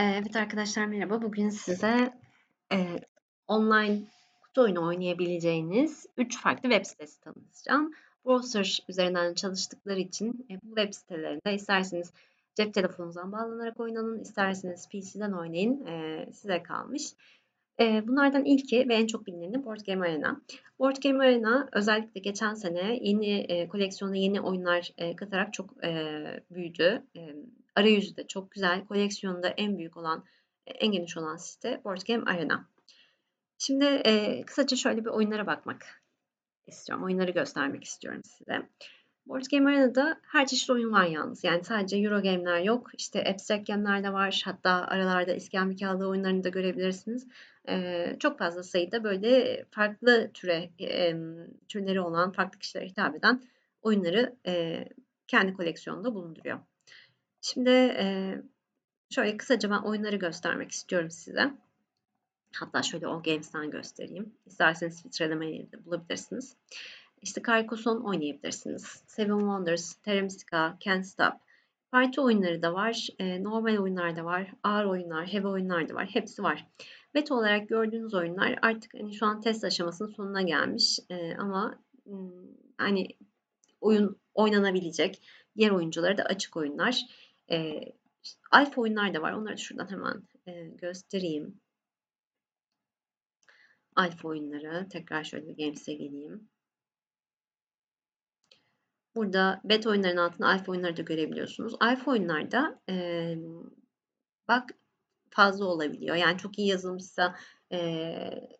Evet arkadaşlar merhaba. Bugün size e, online kutu oyunu oynayabileceğiniz 3 farklı web sitesi tanıtacağım. Browser üzerinden çalıştıkları için e, bu web sitelerinde isterseniz cep telefonunuzdan bağlanarak oynanın, isterseniz PC'den oynayın. E, size kalmış. E, bunlardan ilki ve en çok bilineni Board Game Arena. Board Game Arena özellikle geçen sene yeni e, koleksiyona yeni oyunlar e, katarak çok e, büyüdü. E, arayüzü de çok güzel. Koleksiyonunda en büyük olan, e, en geniş olan site Board Game Arena. Şimdi e, kısaca şöyle bir oyunlara bakmak istiyorum. Oyunları göstermek istiyorum size. Board Game Arena'da her çeşit oyun var yalnız. Yani sadece Euro game'ler yok. İşte abstract game'ler de var. Hatta aralarda iskambil kağıdı oyunlarını da görebilirsiniz. Ee, çok fazla sayıda böyle farklı türe e, türleri olan, farklı kişilere hitap eden oyunları e, kendi koleksiyonunda bulunduruyor. Şimdi şöyle kısaca ben oyunları göstermek istiyorum size. Hatta şöyle o Games'ten göstereyim. İsterseniz filtrelemeyi de bulabilirsiniz. İşte Carcassonne oynayabilirsiniz. Seven Wonders, Terra Mystica, Can't Stop. Parti oyunları da var, normal oyunlar da var, ağır oyunlar, heavy oyunlar da var. Hepsi var. Beta olarak gördüğünüz oyunlar artık hani şu an test aşamasının sonuna gelmiş. Ama hani oyun oynanabilecek, diğer oyunculara da açık oyunlar. E, alfa oyunlar da var. Onları da şuradan hemen e, göstereyim. Alfa oyunları. Tekrar şöyle bir Games'e geleyim. Burada beta oyunların altında alfa oyunları da görebiliyorsunuz. Alfa oyunlarda e, bak fazla olabiliyor. Yani çok iyi yazılmışsa e,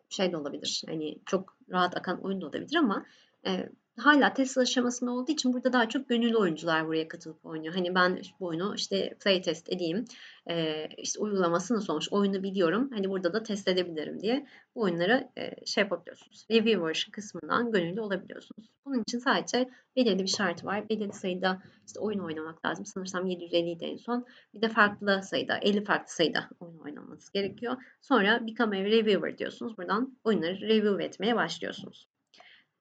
şey de olabilir. Hani çok rahat akan oyun da olabilir ama e, hala test aşamasında olduğu için burada daha çok gönüllü oyuncular buraya katılıp oynuyor. Hani ben bu oyunu işte play test edeyim, e, işte uygulaması nasıl olmuş, oyunu biliyorum. Hani burada da test edebilirim diye bu oyunları e, şey yapabiliyorsunuz. Reviewer kısmından gönüllü olabiliyorsunuz. Bunun için sadece belirli bir şart var. Belirli sayıda işte oyun oynamak lazım. Sanırsam 750 en son. Bir de farklı sayıda, 50 farklı sayıda oyun oynamanız gerekiyor. Sonra Become a Reviewer diyorsunuz. Buradan oyunları review etmeye başlıyorsunuz.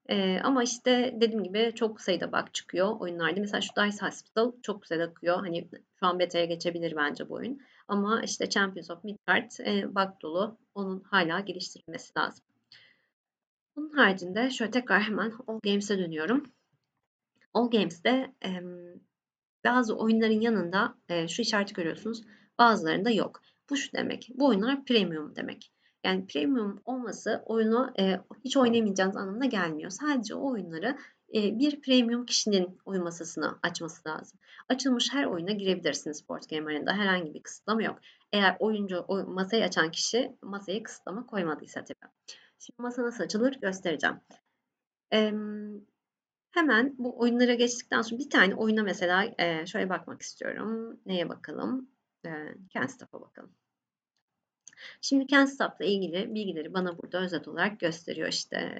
Ee, ama işte dediğim gibi çok sayıda bug çıkıyor oyunlarda. Mesela şu Dice Hospital çok güzel akıyor. Hani şu an beta'ya geçebilir bence bu oyun. Ama işte Champions of Midgard e, bug dolu. Onun hala geliştirilmesi lazım. Bunun haricinde şöyle tekrar hemen All Games'e dönüyorum. All Games'te e, bazı oyunların yanında e, şu işareti görüyorsunuz. Bazılarında yok. Bu şu demek. Bu oyunlar premium demek. Yani premium olması oyunu e, hiç oynayamayacağınız anlamına gelmiyor. Sadece o oyunları e, bir premium kişinin oyun masasına açması lazım. Açılmış her oyuna girebilirsiniz Board Game Arena'da. Herhangi bir kısıtlama yok. Eğer oyuncu o masayı açan kişi masaya kısıtlama koymadıysa tabii. Şimdi masa nasıl açılır göstereceğim. Ee, hemen bu oyunlara geçtikten sonra bir tane oyuna mesela e, şöyle bakmak istiyorum. Neye bakalım? E, Stop'a bakalım. Şimdi CanStop'la ilgili bilgileri bana burada özet olarak gösteriyor. İşte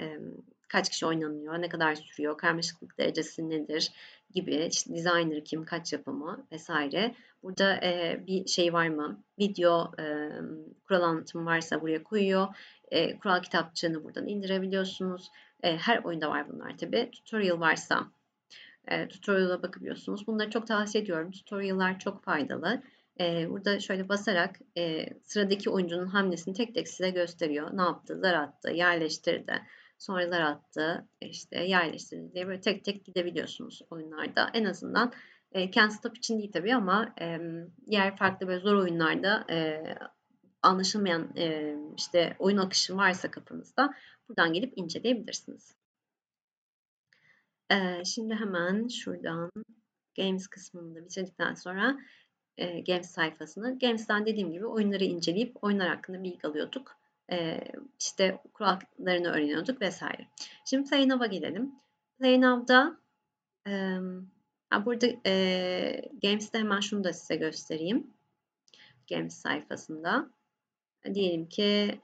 kaç kişi oynanıyor, ne kadar sürüyor, karmaşıklık derecesi nedir gibi, işte designer kim, kaç yapımı vesaire. Burada e, bir şey var mı? Video e, kural anlatımı varsa buraya koyuyor. E, kural kitapçığını buradan indirebiliyorsunuz. E, her oyunda var bunlar tabi. Tutorial varsa e, tutorial'a bakabiliyorsunuz. Bunları çok tavsiye ediyorum. Tutorial'lar çok faydalı. E, burada şöyle basarak e, sıradaki oyuncunun hamlesini tek tek size gösteriyor. Ne yaptı, zar attı, yerleştirdi, sonra zar attı, işte yerleştirdi diye böyle tek tek gidebiliyorsunuz oyunlarda. En azından e, Can't Stop için değil tabii ama e, diğer farklı böyle zor oyunlarda e, anlaşılmayan e, işte oyun akışı varsa kafanızda buradan gelip inceleyebilirsiniz. E, şimdi hemen şuradan Games kısmını da bitirdikten sonra e, Games sayfasını. Games'ten dediğim gibi oyunları inceleyip oyunlar hakkında bilgi alıyorduk. E, işte kurallarını öğreniyorduk vesaire. Şimdi Play Now'a gelelim. Play Now'da e, burada Games'te hemen şunu da size göstereyim. Games sayfasında. Diyelim ki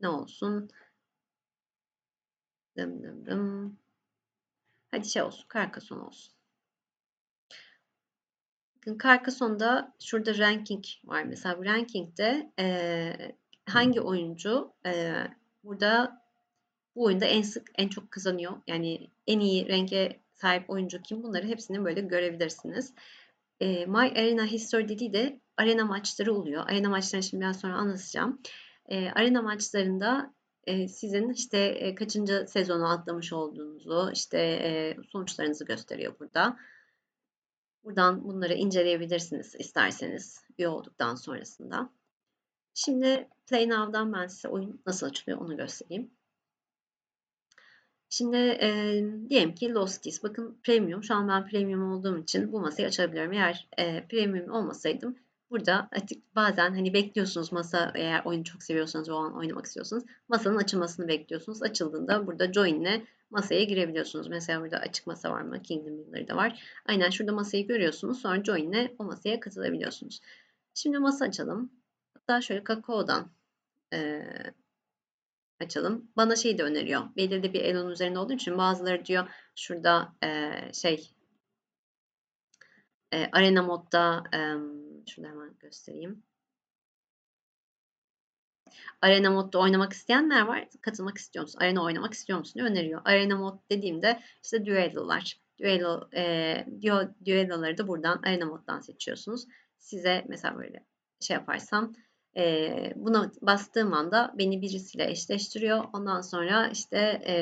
ne olsun? Dım dım dım. Hadi şey olsun, Carcassonne olsun. Carcassonne'da şurada ranking var. Mesela rankingde e, hangi oyuncu e, burada bu oyunda en sık en çok kazanıyor. Yani en iyi renge sahip oyuncu kim? Bunları hepsini böyle görebilirsiniz. e, My Arena History dediği de arena maçları oluyor. Arena maçlarını şimdi biraz sonra anlatacağım. E, arena maçlarında e, sizin işte e, kaçıncı sezonu atlamış olduğunuzu, işte e, sonuçlarınızı gösteriyor burada. Buradan bunları inceleyebilirsiniz isterseniz üye olduktan sonrasında. Şimdi Play Now'dan ben size oyun nasıl açılıyor onu göstereyim. Şimdi e, diyelim ki Lost Keys. Bakın Premium. Şu an ben Premium olduğum için bu masayı açabiliyorum. Eğer e, Premium olmasaydım burada artık bazen hani bekliyorsunuz masa eğer oyunu çok seviyorsanız o an oynamak istiyorsanız masanın açılmasını bekliyorsunuz. Açıldığında burada join ile masaya girebiliyorsunuz. Mesela burada açık masa var mı? Kingdom Builder'da var. Aynen şurada masayı görüyorsunuz. Sonra join ile o masaya katılabiliyorsunuz. Şimdi masa açalım. Hatta şöyle kakaodan e, açalım. Bana şey de öneriyor. Belirli bir elon üzerinde olduğu için bazıları diyor şurada e, şey e, arena modda e, şurada hemen göstereyim. Arena modda oynamak isteyenler var. Katılmak istiyor musun? Arena oynamak istiyor musun? öneriyor. Arena mod dediğimde işte düellolar. Düello, e, düelloları da buradan arena moddan seçiyorsunuz. Size mesela böyle şey yaparsam e, buna bastığım anda beni birisiyle eşleştiriyor. Ondan sonra işte e,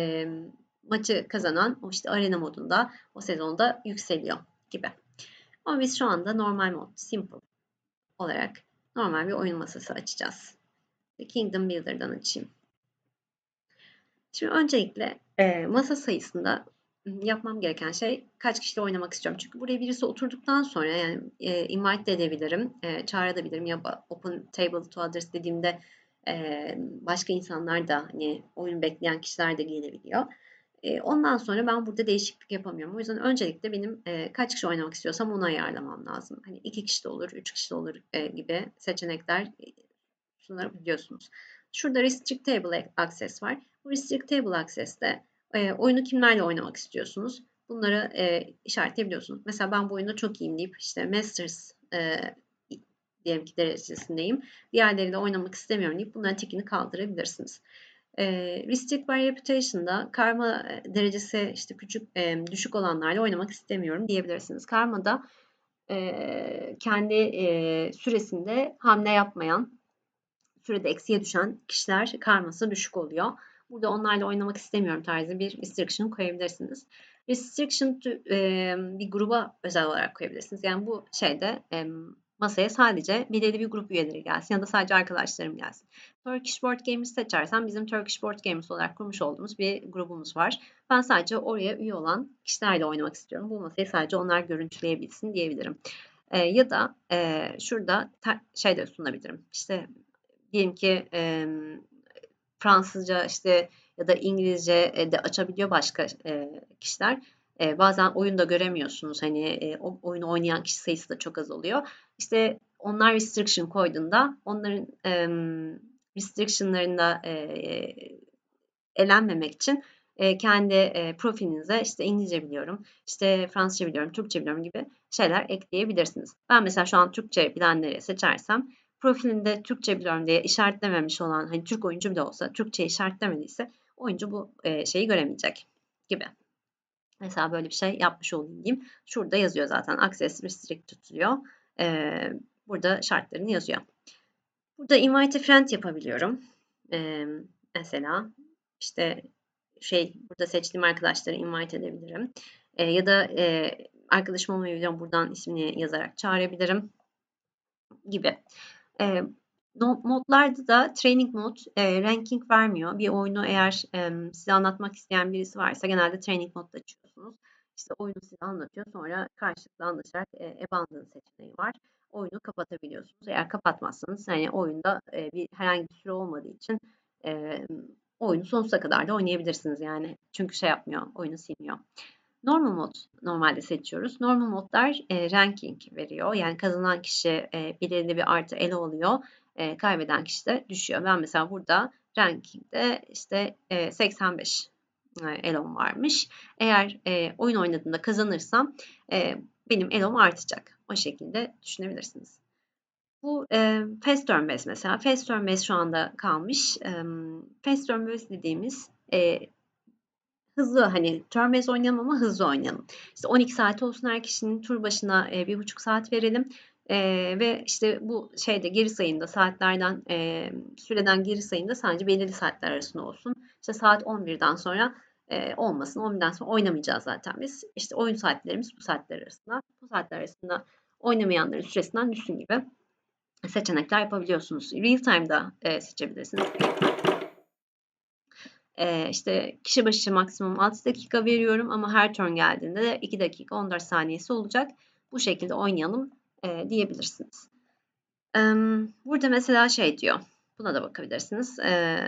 maçı kazanan o işte arena modunda o sezonda yükseliyor gibi. Ama biz şu anda normal mod, simple olarak normal bir oyun masası açacağız. Kingdom Builder'dan açayım. Şimdi öncelikle e, masa sayısında yapmam gereken şey kaç kişiyle oynamak istiyorum. Çünkü buraya birisi oturduktan sonra yani e, invite de edebilirim, e, çağırabilirim ya open table to others dediğimde e, başka insanlar da hani oyun bekleyen kişiler de gelebiliyor. E, ondan sonra ben burada değişiklik yapamıyorum. O yüzden öncelikle benim e, kaç kişi oynamak istiyorsam onu ayarlamam lazım. Hani iki kişi de olur, üç kişi de olur e, gibi seçenekler e, sunabiliyorsunuz. Şurada restrictable access var. Bu restrictable access'te e, oyunu kimlerle oynamak istiyorsunuz? Bunları e, işaretleyebiliyorsunuz. Mesela ben bu oyunda çok iyiyim deyip işte Masters e, diyelim ki derecesindeyim. Diğerleriyle oynamak istemiyorum deyip bunların tikini kaldırabilirsiniz. E, Restrict by Reputation'da karma derecesi işte küçük e, düşük olanlarla oynamak istemiyorum diyebilirsiniz. Karma'da e, kendi e, süresinde hamle yapmayan, sürede eksiye düşen kişiler karması düşük oluyor. Burada onlarla oynamak istemiyorum tarzı bir restriction koyabilirsiniz. Restriction e, bir gruba özel olarak koyabilirsiniz. Yani bu şeyde e, masaya sadece belirli bir grup üyeleri gelsin ya da sadece arkadaşlarım gelsin. Turkish Board Games seçersem bizim Turkish Board Games olarak kurmuş olduğumuz bir grubumuz var. Ben sadece oraya üye olan kişilerle oynamak istiyorum. Bu masayı sadece onlar görüntüleyebilsin diyebilirim. E, ya da e, şurada şey de sunabilirim. İşte diyelim ki e, Fransızca işte ya da İngilizce de açabiliyor başka e, kişiler. E, bazen oyunda göremiyorsunuz. Hani e, o oyunu oynayan kişi sayısı da çok az oluyor. İşte onlar restriction koyduğunda onların e, restrictionlarında e, elenmemek için e, kendi e, profilinize işte İngilizce biliyorum, işte Fransızca biliyorum, Türkçe biliyorum gibi şeyler ekleyebilirsiniz. Ben mesela şu an Türkçe bilenleri seçersem profilinde Türkçe biliyorum diye işaretlememiş olan hani Türk oyuncu bile olsa Türkçe işaretlemediyse oyuncu bu e, şeyi göremeyecek gibi. Mesela böyle bir şey yapmış olayım diyeyim. Şurada yazıyor zaten access restrict tutuluyor. Ee, burada şartlarını yazıyor. Burada invite a friend yapabiliyorum. Ee, mesela işte şey burada seçtiğim arkadaşları invite edebilirim. Ee, ya da e, arkadaşım olmayabilirim buradan ismini yazarak çağırabilirim gibi. E, modlarda da training mod e, ranking vermiyor. Bir oyunu eğer e, size anlatmak isteyen birisi varsa genelde training modda açıyorsunuz. İşte oyunu size anlatıyor. Sonra karşılıklı anlaşarak e, abandon seçeneği var. Oyunu kapatabiliyorsunuz. Eğer kapatmazsanız yani oyunda e, bir herhangi bir süre olmadığı için e, oyunu sonsuza kadar da oynayabilirsiniz yani. Çünkü şey yapmıyor, oyunu silmiyor. Normal mod normalde seçiyoruz. Normal modlar e, ranking veriyor. Yani kazanan kişi e, belirli bir artı ele oluyor. E, kaybeden kişi de düşüyor. Ben mesela burada rankingde işte e, 85 e, elom varmış. Eğer e, oyun oynadığımda kazanırsam e, benim elom artacak. O şekilde düşünebilirsiniz. Bu e, fast turn based mesela. Fast turn based şu anda kalmış. E, fast turn based dediğimiz e, hızlı hani turn based oynayalım ama hızlı oynayalım. İşte 12 saat olsun her kişinin tur başına e, bir buçuk saat verelim. E, ve işte bu şeyde geri sayında saatlerden e, süreden geri sayında sadece belirli saatler arasında olsun. İşte saat 11'den sonra e, olmasın. 11'den sonra oynamayacağız zaten biz. İşte oyun saatlerimiz bu saatler arasında. Bu saatler arasında oynamayanların süresinden düşsün gibi seçenekler yapabiliyorsunuz. Real time'da e, seçebilirsiniz. E, işte kişi başı maksimum 6 dakika veriyorum ama her turn geldiğinde de 2 dakika 14 saniyesi olacak. Bu şekilde oynayalım e, diyebilirsiniz. E, burada mesela şey diyor. Buna da bakabilirsiniz. E,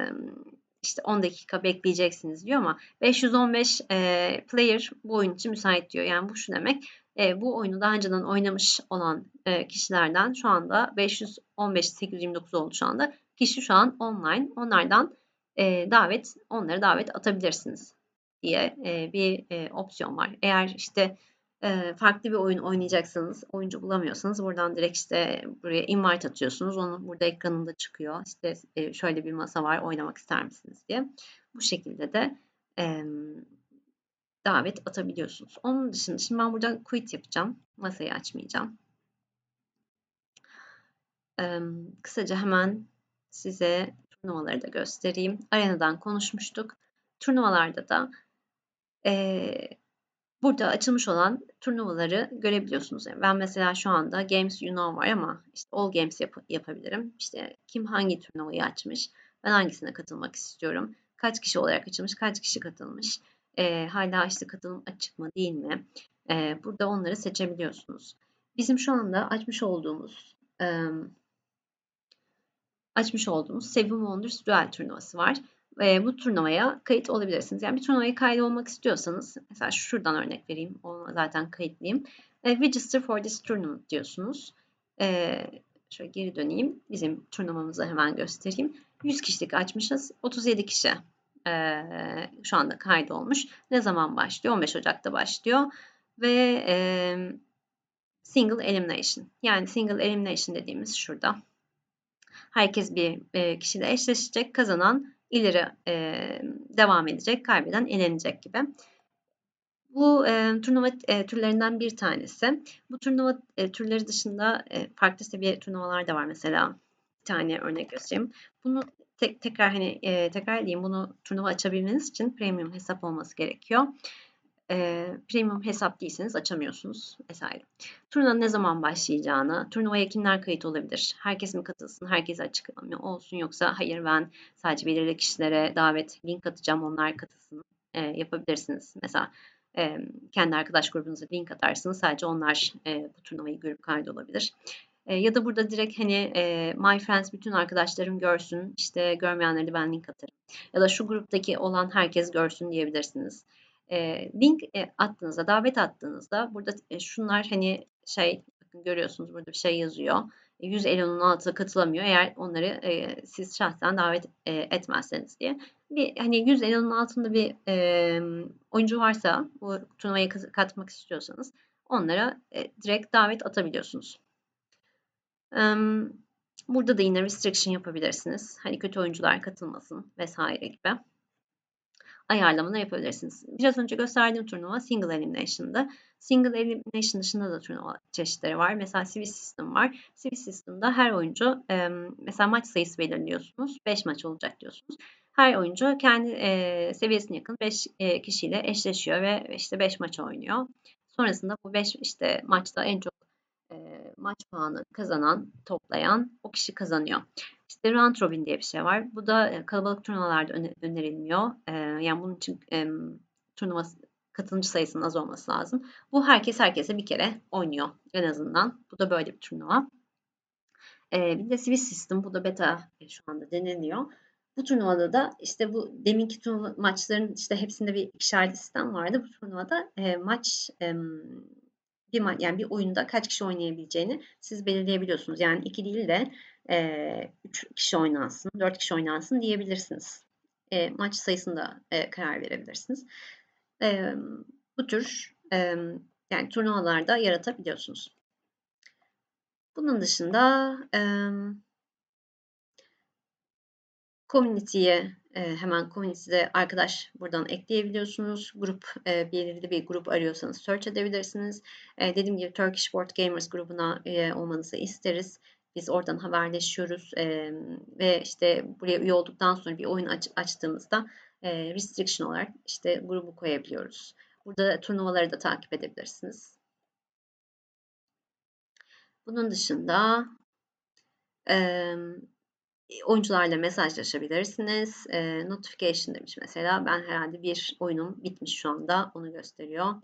işte 10 dakika bekleyeceksiniz diyor ama 515 e, player bu oyun için müsait diyor. Yani bu şu demek. E, bu oyunu daha önceden oynamış olan e, kişilerden şu anda 515 829 oldu şu anda. Kişi şu an online. Onlardan e, davet onları davet atabilirsiniz diye e, bir e, opsiyon var. Eğer işte e, farklı bir oyun oynayacaksanız, oyuncu bulamıyorsanız buradan direkt işte buraya invite atıyorsunuz. Onu burada ekranında çıkıyor. İşte e, şöyle bir masa var, oynamak ister misiniz diye. Bu şekilde de davet atabiliyorsunuz. Onun dışında şimdi ben burada quit yapacağım. Masayı açmayacağım. Kısaca hemen size turnuvaları da göstereyim. Arena'dan konuşmuştuk. Turnuvalarda da e, burada açılmış olan turnuvaları görebiliyorsunuz. Ben mesela şu anda Games You Know var ama işte All Games yap yapabilirim. İşte kim hangi turnuvayı açmış, ben hangisine katılmak istiyorum, kaç kişi olarak açılmış, kaç kişi katılmış, e, hala işte katılım açık mı değil mi? E, burada onları seçebiliyorsunuz. Bizim şu anda açmış olduğumuz e, açmış olduğumuz Seven Wonders Duel turnuvası var. E, bu turnuvaya kayıt olabilirsiniz. Yani bir turnuvaya kayıt olmak istiyorsanız mesela şuradan örnek vereyim. Ona zaten kayıtlıyım. E, Register for this tournament diyorsunuz. E, şöyle geri döneyim. Bizim turnuvamızı hemen göstereyim. 100 kişilik açmışız. 37 kişi e, şu anda kaydolmuş. Ne zaman başlıyor? 15 Ocak'ta başlıyor. Ve e, single elimination. Yani single elimination dediğimiz şurada. Herkes bir e, kişiyle eşleşecek. Kazanan ileri e, devam edecek, kaybeden elenecek gibi. Bu e, turnuva e, türlerinden bir tanesi. Bu turnuva e, türleri dışında e, farklı seviye turnuvalar da var mesela. Bir tane örnek göstereyim. Bunu tek, tekrar hani e, tekrar diyeyim bunu turnuva açabilmeniz için premium hesap olması gerekiyor. E, premium hesap değilseniz açamıyorsunuz vesaire. Turnuvanın ne zaman başlayacağını, turnuvaya kimler kayıt olabilir, herkes mi katılsın, herkes açık mı olsun yoksa hayır ben sadece belirli kişilere davet link atacağım onlar katılsın e, yapabilirsiniz. Mesela e, kendi arkadaş grubunuza link atarsınız sadece onlar e, bu turnuvayı görüp kaydolabilir. E, ya da burada direkt hani e, My Friends bütün arkadaşlarım görsün, işte görmeyenleri ben link atarım. Ya da şu gruptaki olan herkes görsün diyebilirsiniz. E, link e, attığınızda, davet attığınızda burada e, şunlar hani şey görüyorsunuz burada bir şey yazıyor. 150'nin altına katılamıyor eğer onları e, siz şahsen davet e, etmezseniz diye. Bir hani 150'nin altında bir e, oyuncu varsa bu turnuvaya katmak istiyorsanız onlara e, direkt davet atabiliyorsunuz. Burada da yine restriction yapabilirsiniz. Hani kötü oyuncular katılmasın vesaire gibi ayarlamalar yapabilirsiniz. Biraz önce gösterdiğim turnuva single elimination'da. Single elimination dışında da turnuva çeşitleri var. Mesela Civil System var. Civil System'da her oyuncu mesela maç sayısı belirliyorsunuz. 5 maç olacak diyorsunuz. Her oyuncu kendi e, seviyesine yakın 5 e, kişiyle eşleşiyor ve işte 5 maç oynuyor. Sonrasında bu 5 işte maçta en çok e, maç puanı kazanan, toplayan o kişi kazanıyor. İşte round robin diye bir şey var. Bu da e, kalabalık turnuvalarda önerilmiyor. E, yani bunun için turnuva katılımcı sayısının az olması lazım. Bu herkes herkese bir kere oynuyor en azından. Bu da böyle bir turnuva. E, bir de Swiss System, bu da beta şu anda deneniyor. Bu turnuvada da işte bu deminki turnuva maçların işte hepsinde bir ikişerli sistem vardı. Bu turnuvada maç bir yani bir oyunda kaç kişi oynayabileceğini siz belirleyebiliyorsunuz. Yani iki değil de e, üç kişi oynansın, dört kişi oynansın diyebilirsiniz. E, maç sayısında e, karar verebilirsiniz. E, bu tür e, yani turnuvalarda yaratabiliyorsunuz. Bunun dışında e, community'ye e, hemen community'de arkadaş buradan ekleyebiliyorsunuz. Grup e, belirli bir grup arıyorsanız search edebilirsiniz. E, dediğim gibi Turkish Board Gamers grubuna üye olmanızı isteriz. Biz oradan haberleşiyoruz e, ve işte buraya üye olduktan sonra bir oyun aç, açtığımızda e, restriction olarak işte grubu koyabiliyoruz. Burada turnuvaları da takip edebilirsiniz. Bunun dışında e, oyuncularla mesajlaşabilirsiniz. E, notification demiş mesela. Ben herhalde bir oyunum bitmiş şu anda. Onu gösteriyor.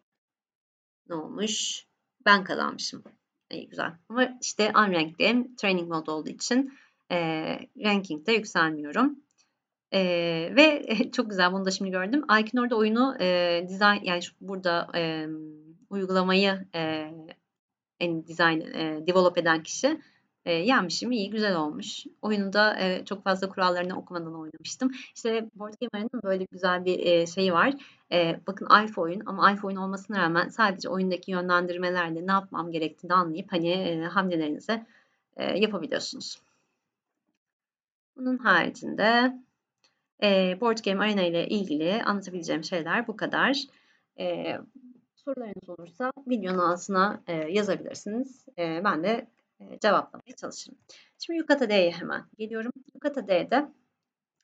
Ne olmuş? Ben kazanmışım. İyi güzel. Ama işte unranked'im. Training mode olduğu için e, rankingde yükselmiyorum. E, ve çok güzel bunu da şimdi gördüm. Aykin orada oyunu e, design yani şu, burada e, uygulamayı e, en design e, develop eden kişi e, yenmişim. iyi, güzel olmuş. Oyunu da e, çok fazla kurallarını okumadan oynamıştım. İşte Board Game Arena'nın böyle güzel bir e, şeyi var. E, bakın alfa oyun ama alfa oyun olmasına rağmen sadece oyundaki yönlendirmelerle ne yapmam gerektiğini anlayıp hani e, hamlelerinizi e, yapabiliyorsunuz. Bunun haricinde e, Board Game Arena ile ilgili anlatabileceğim şeyler bu kadar. E, sorularınız olursa videonun altına e, yazabilirsiniz. E, ben de cevaplamaya çalışırım. Şimdi Yukata D'ye hemen geliyorum. Yukata D'de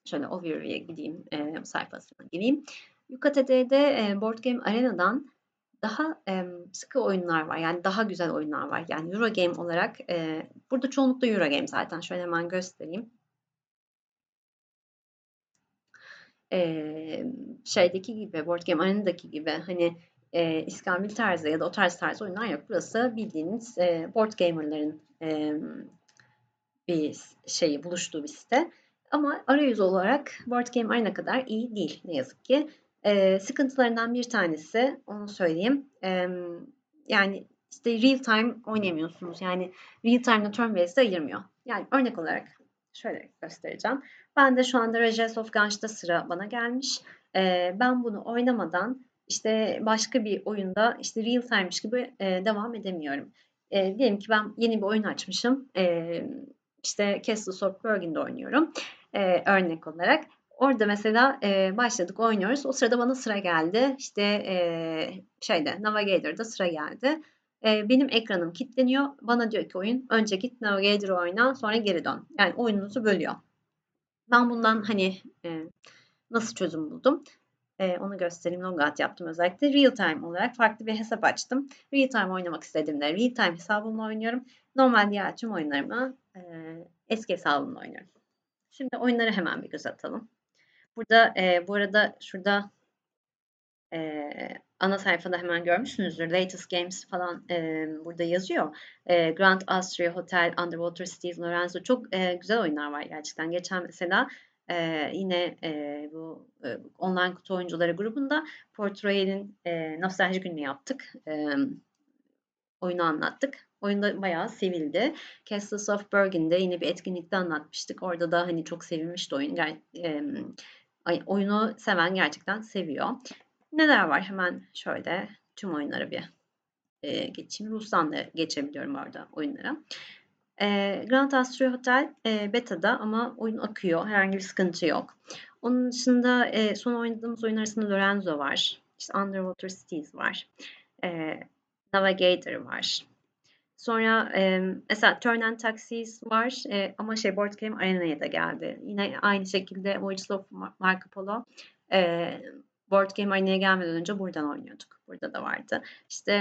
şöyle overview'e gideyim, e, sayfasına gireyim. Yukata D'de e, Board Game Arena'dan daha e, sıkı oyunlar var. Yani daha güzel oyunlar var. Yani Eurogame olarak e, burada çoğunlukla Eurogame zaten. Şöyle hemen göstereyim. E, şeydeki gibi, Board Game Arena'daki gibi hani e, İskambil tarzı ya da o tarz tarzı oyunlar yok. Burası bildiğiniz e, board gamerların e, bir şeyi buluştuğu bir site. Ama arayüz olarak Board Game Arena kadar iyi değil ne yazık ki. E, sıkıntılarından bir tanesi onu söyleyeyim. E, yani işte real time oynayamıyorsunuz. Yani real time'da turn based ayırmıyor. Yani örnek olarak şöyle göstereceğim. Ben de şu anda Reges of Ganj'da sıra bana gelmiş. E, ben bunu oynamadan işte başka bir oyunda işte real time'miş gibi e, devam edemiyorum. E, diyelim ki ben yeni bir oyun açmışım. E, işte Castles of Bergen'de oynuyorum. E, örnek olarak. Orada mesela e, başladık oynuyoruz. O sırada bana sıra geldi. İşte e, şeyde Navigator'da sıra geldi. E, benim ekranım kilitleniyor. Bana diyor ki oyun önce git Navigator oyna sonra geri dön. Yani oyununuzu bölüyor. Ben bundan hani e, nasıl çözüm buldum? E, onu göstereyim. Logout yaptım özellikle. Real time olarak farklı bir hesap açtım. Real time oynamak istediğimde real time hesabımla oynuyorum. Normal diğer tüm oyunlarımı e, eski hesabımla oynuyorum. Şimdi oyunları hemen bir göz atalım. Burada e, bu arada şurada e, ana sayfada hemen görmüşsünüzdür. Latest Games falan e, burada yazıyor. E, Grand Austria Hotel, Underwater Steve Lorenzo çok e, güzel oyunlar var gerçekten. Geçen mesela e, yine e, bu e, online kutu oyuncuları grubunda Port Royal'in e, nostalji gününü yaptık. E, oyunu anlattık. Oyunda bayağı sevildi. Castles of Bergen'de yine bir etkinlikte anlatmıştık. Orada da hani çok sevilmişti oyun. Ger e, oyunu seven gerçekten seviyor. Neler var? Hemen şöyle tüm oyunları bir e, geçeyim. Rus'tan da geçebiliyorum orada oyunlara. E, Grand Austria Hotel e, beta'da ama oyun akıyor. Herhangi bir sıkıntı yok. Onun dışında e, son oynadığımız oyun arasında Lorenzo var. İşte Underwater Cities var. E, Navigator var. Sonra e, mesela Turn and Taxis var e, ama şey Board Game Arena'ya da geldi. Yine aynı şekilde Voyages of Marco Polo e, Board Game Arena'ya gelmeden önce buradan oynuyorduk. Burada da vardı. İşte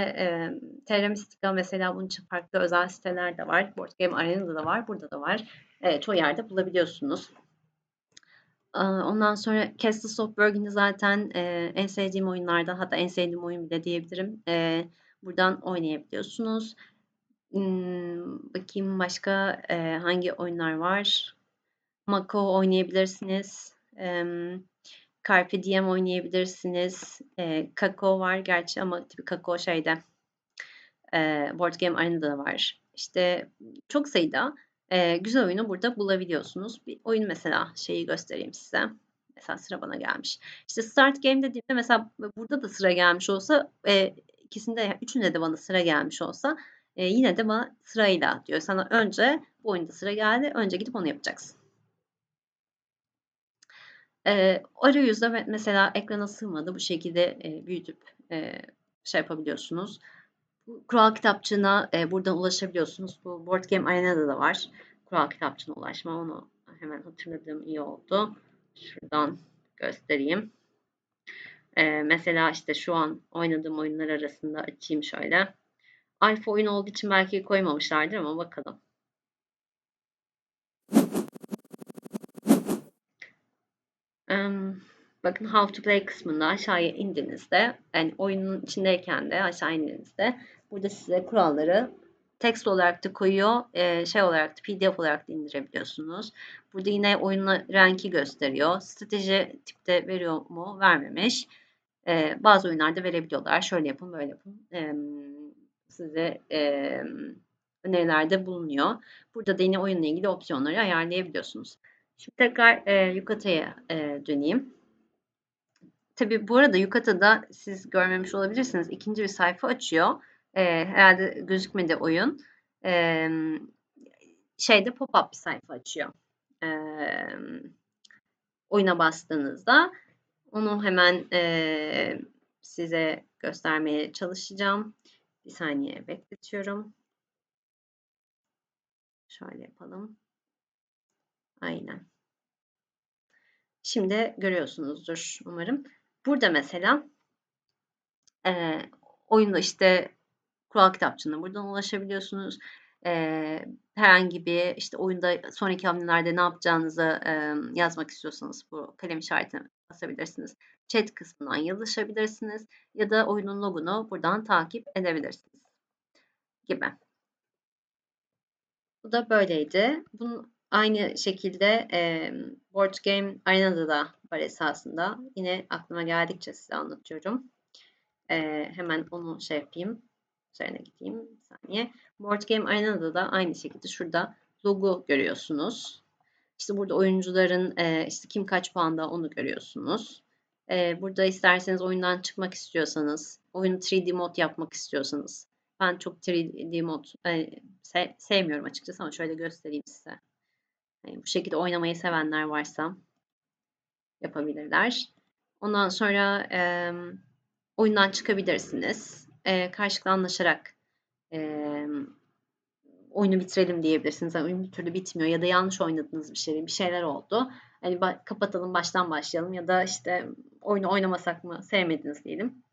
e, Mystica mesela bunun için farklı özel siteler de var. Board Game Arena'da da var. Burada da var. E, çoğu yerde bulabiliyorsunuz. Ondan sonra Castles of Burgundy zaten e, en sevdiğim oyunlardan hatta en sevdiğim oyun bile diyebilirim. E, buradan oynayabiliyorsunuz. Hmm, bakayım başka e, hangi oyunlar var. Mako oynayabilirsiniz. E, Carpe Diem oynayabilirsiniz. E, Kakao var gerçi ama tabii Kakao şeyde e, Board Game Arena'da da var. İşte çok sayıda e, güzel oyunu burada bulabiliyorsunuz. Bir oyun mesela şeyi göstereyim size. Mesela sıra bana gelmiş. İşte Start Game dediğimde mesela burada da sıra gelmiş olsa e, ikisinde üçünde de bana sıra gelmiş olsa e, yine de bana sırayla diyor. Sana önce bu oyunda sıra geldi. Önce gidip onu yapacaksın. Eee, arayüzde me mesela ekrana sığmadı. Bu şekilde, eee, büyütüp, eee, şey yapabiliyorsunuz. Kural kitapçığına, eee, buradan ulaşabiliyorsunuz. Bu Board Game Arena'da da var. Kural kitapçığına ulaşma. Onu hemen hatırladığım iyi oldu. Şuradan göstereyim. Eee, mesela işte şu an oynadığım oyunlar arasında açayım şöyle. Alfa oyun olduğu için belki koymamışlardır ama bakalım. Bakın How to Play kısmında aşağıya indiğinizde, yani oyunun içindeyken de aşağı indiğinizde burada size kuralları text olarak da koyuyor, eee, şey olarak da PDF olarak da indirebiliyorsunuz. Burada yine oyunla renki gösteriyor. Strateji tipte veriyor mu? Vermemiş. Eee, bazı oyunlarda verebiliyorlar. Şöyle yapın, böyle yapın. Emm, size emm, önerilerde bulunuyor. Burada da yine oyunla ilgili opsiyonları ayarlayabiliyorsunuz. Şimdi tekrar e, Yukata'ya e, döneyim. Tabii bu arada Yukata'da siz görmemiş olabilirsiniz. İkinci bir sayfa açıyor. E, herhalde gözükmedi oyun. E, şeyde pop-up bir sayfa açıyor. E, oyuna bastığınızda onu hemen e, size göstermeye çalışacağım. Bir saniye bekletiyorum. Şöyle yapalım. Aynen. Şimdi görüyorsunuzdur umarım. Burada mesela e, oyunda işte kural kitapçığına buradan ulaşabiliyorsunuz. E, herhangi bir işte oyunda sonraki hamlelerde ne yapacağınızı e, yazmak istiyorsanız bu kalem işaretine basabilirsiniz. Chat kısmından yazışabilirsiniz ya da oyunun logunu buradan takip edebilirsiniz gibi. Bu da böyleydi. Bunun Aynı şekilde e, Board Game Arena'da da var esasında. Yine aklıma geldikçe size anlatıyorum. E, hemen onu şey yapayım. Üzerine gideyim. Bir saniye. Board Game Arena'da da aynı şekilde şurada logo görüyorsunuz. İşte burada oyuncuların e, işte kim kaç puanda onu görüyorsunuz. E, burada isterseniz oyundan çıkmak istiyorsanız, oyunu 3D mod yapmak istiyorsanız. Ben çok 3D mod e, sevmiyorum açıkçası ama şöyle göstereyim size. Yani bu şekilde oynamayı sevenler varsa yapabilirler. Ondan sonra e, oyundan çıkabilirsiniz. E, karşılıklı anlaşarak e, oyunu bitirelim diyebilirsiniz. Yani oyun bir türlü bitmiyor ya da yanlış oynadığınız bir şey, bir şeyler oldu. Hani ba- kapatalım baştan başlayalım ya da işte oyunu oynamasak mı sevmediniz diyelim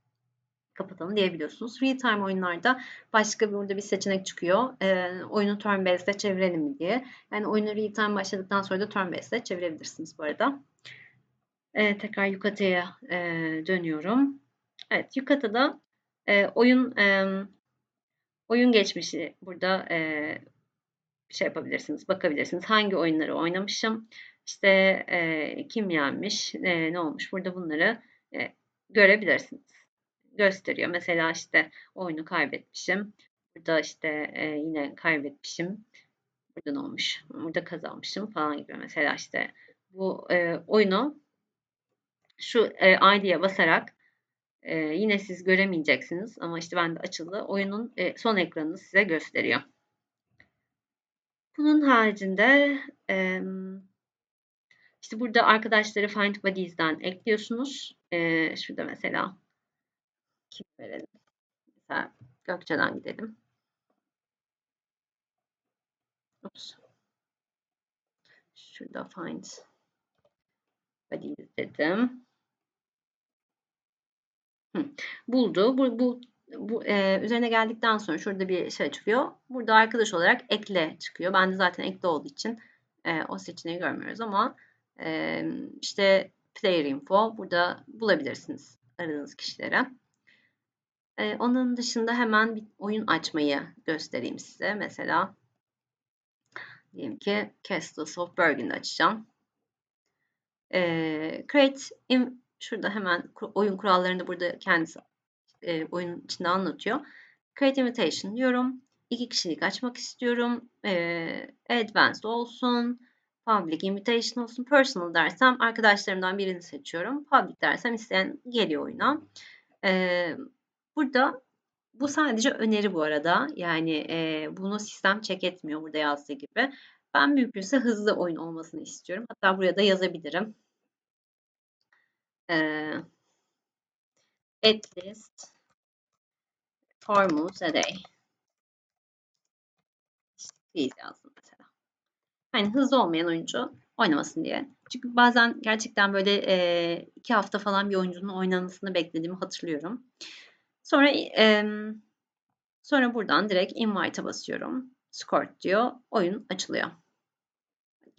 kapatalım diyebiliyorsunuz. Real time oyunlarda başka bir burada bir seçenek çıkıyor. E, oyunu turn based'e çevirelim diye. Yani oyunu real time başladıktan sonra da turn based'e çevirebilirsiniz bu arada. E, tekrar Yukate'ye e, dönüyorum. Evet Yukate'da e, oyun e, oyun geçmişi burada e, şey yapabilirsiniz, bakabilirsiniz. Hangi oyunları oynamışım, işte e, kim yenmiş, e, ne olmuş burada bunları e, görebilirsiniz gösteriyor. Mesela işte oyunu kaybetmişim. Burada işte e, yine kaybetmişim. Burada ne olmuş? Burada kazanmışım falan gibi. Mesela işte bu e, oyunu şu e, ID'ye basarak e, yine siz göremeyeceksiniz ama işte bende açıldı. Oyunun e, son ekranını size gösteriyor. Bunun haricinde e, işte burada arkadaşları Find Bodies'den ekliyorsunuz. E, şurada mesela kim verelim? Mesela Gökçe'den gidelim. Oops. Şurada find body dedim. Hı. Buldu. Bu, bu, bu e, üzerine geldikten sonra şurada bir şey çıkıyor. Burada arkadaş olarak ekle çıkıyor. Ben de zaten ekle olduğu için e, o seçeneği görmüyoruz ama e, işte player info burada bulabilirsiniz aradığınız kişilere. Ee, onun dışında hemen bir oyun açmayı göstereyim size. Mesela diyelim ki Castles of Burgundy açacağım. Ee, create in, şurada hemen oyun kurallarını burada kendisi e, oyunun içinde anlatıyor. Create invitation diyorum. İki kişilik açmak istiyorum. Ee, advanced olsun. Public invitation olsun. Personal dersem arkadaşlarımdan birini seçiyorum. Public dersem isteyen geliyor oyuna. Ee, Burada bu sadece öneri bu arada. Yani e, bunu sistem check etmiyor burada yazdığı gibi. Ben mümkünse hızlı oyun olmasını istiyorum. Hatta buraya da yazabilirim. Ee, at least four moves a day. Please yazdım mesela. Hani hızlı olmayan oyuncu oynamasın diye. Çünkü bazen gerçekten böyle e, iki hafta falan bir oyuncunun oynamasını beklediğimi hatırlıyorum. Sonra e, sonra buradan direkt invite'a basıyorum. Score diyor. Oyun açılıyor.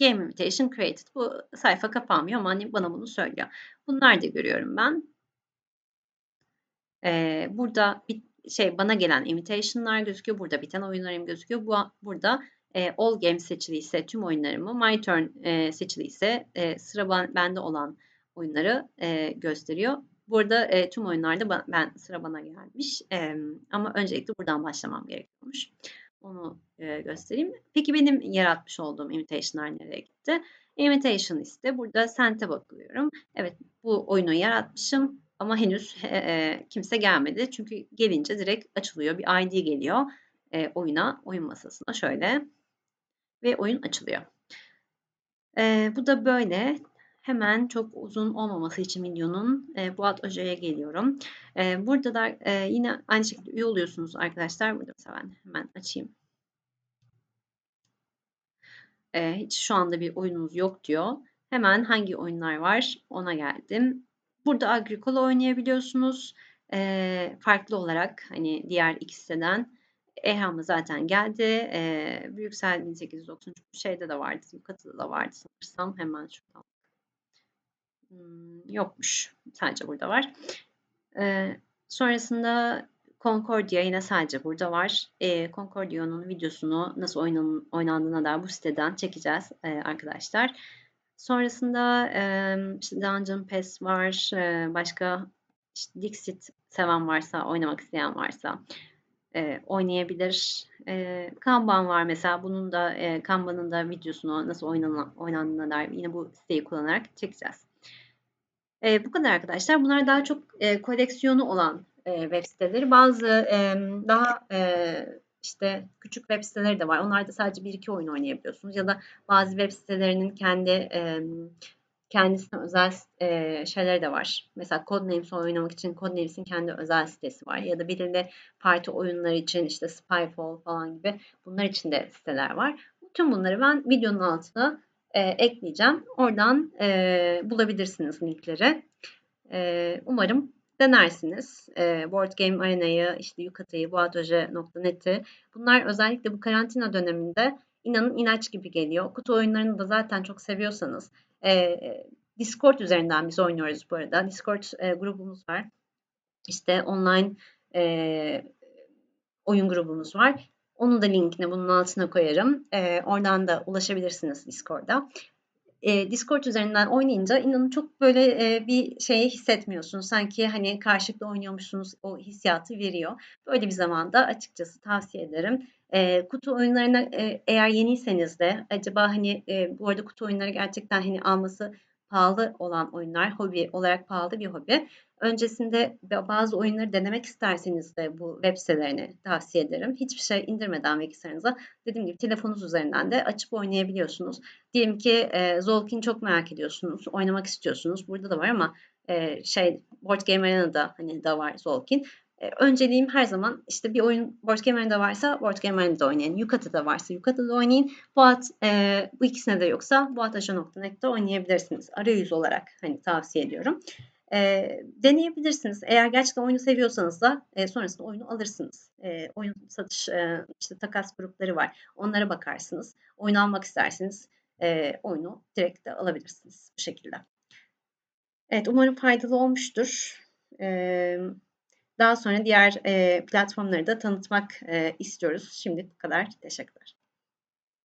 Game invitation created. Bu sayfa kapanmıyor ama hani bana bunu söylüyor. Bunlar da görüyorum ben. Ee, burada bir şey bana gelen invitation'lar gözüküyor. Burada biten oyunlarım gözüküyor. Bu burada e, all games seçiliyse tüm oyunlarımı, my turn e, seçiliyse e, sıra ben, bende olan oyunları e, gösteriyor. Burada e, tüm oyunlarda ben, ben sıra bana gelmiş. E, ama öncelikle buradan başlamam gerekiyormuş. Onu e, göstereyim. Peki benim yaratmış olduğum invitation'lar nereye gitti? Invitation liste. Burada sent'e bakıyorum. Evet bu oyunu yaratmışım ama henüz e, e, kimse gelmedi. Çünkü gelince direkt açılıyor. Bir ID geliyor e, oyuna, oyun masasına şöyle ve oyun açılıyor. E, bu da böyle. Hemen çok uzun olmaması için videonun e, Boğat Hoca'ya geliyorum. E, burada da e, yine aynı şekilde üye oluyorsunuz arkadaşlar. Burada mesela ben hemen açayım. E, hiç şu anda bir oyununuz yok diyor. Hemen hangi oyunlar var ona geldim. Burada Agricole oynayabiliyorsunuz. E, farklı olarak hani diğer iki siteden. Ehram'a zaten geldi. E, Brüksel 1893 şeyde de vardı. Yukatı'da da vardı sanırsam. Hemen şuradan. Hmm, yokmuş. Sadece burada var. E, sonrasında Concordia yine sadece burada var. E, Concordia'nın videosunu nasıl oynan, oynandığına da bu siteden çekeceğiz e, arkadaşlar. Sonrasında e, işte Dungeon Pass var. E, başka işte Dixit seven varsa, oynamak isteyen varsa e, oynayabilir. E, Kanban var mesela. Bunun da e, Kanban'ın da videosunu nasıl oynanan, oynandığına dair yine bu siteyi kullanarak çekeceğiz. E, bu kadar arkadaşlar. Bunlar daha çok e, koleksiyonu olan e, web siteleri. Bazı e, daha e, işte küçük web siteleri de var. Onlarda sadece bir iki oyun oynayabiliyorsunuz. Ya da bazı web sitelerinin kendi e, kendisine özel e, şeyleri de var. Mesela Codenames oynamak için Codenames'in kendi özel sitesi var. Ya da belirli parti oyunları için işte Spyfall falan gibi bunlar için de siteler var. Tüm bunları ben videonun altına e, ekleyeceğim. Oradan e, bulabilirsiniz linkleri. E, umarım denersiniz. E, Board Game Arena'yı, işte Yukatı'yı, boğatoje.net'i. Bunlar özellikle bu karantina döneminde inanın inaç gibi geliyor. Kutu oyunlarını da zaten çok seviyorsanız e, Discord üzerinden biz oynuyoruz bu arada. Discord e, grubumuz var. İşte online e, oyun grubumuz var. Onun da linkini bunun altına koyarım. E, oradan da ulaşabilirsiniz Discord'a e, Discord üzerinden oynayınca inanın çok böyle e, bir şey hissetmiyorsunuz. Sanki hani karşılıklı oynuyormuşsunuz o hissiyatı veriyor. Böyle bir zamanda açıkçası tavsiye ederim. E, kutu oyunlarına e, eğer yeniyseniz de acaba hani e, bu arada kutu oyunları gerçekten hani alması pahalı olan oyunlar, hobi olarak pahalı bir hobi. Öncesinde bazı oyunları denemek isterseniz de bu web sitelerini tavsiye ederim. Hiçbir şey indirmeden bilgisayarınıza dediğim gibi telefonunuz üzerinden de açıp oynayabiliyorsunuz. Diyelim ki e, Zolkin çok merak ediyorsunuz, oynamak istiyorsunuz. Burada da var ama e, şey Board Game Arena'da hani da var Zolkin. E, önceliğim her zaman işte bir oyun Board Game Arena'da varsa Board Game Arena'da oynayın. Yukatı'da varsa Yukatı'da oynayın. Boğat e, bu ikisine de yoksa boğataşa.net'te oynayabilirsiniz. Arayüz olarak hani tavsiye ediyorum. E, deneyebilirsiniz. Eğer gerçekten oyunu seviyorsanız da e, sonrasında oyunu alırsınız. E, oyun satış e, işte takas grupları var. Onlara bakarsınız. Oyun almak isterseniz e, oyunu direkt de alabilirsiniz bu şekilde. Evet umarım faydalı olmuştur. E, daha sonra diğer e, platformları da tanıtmak e, istiyoruz. Şimdi bu kadar. Teşekkürler.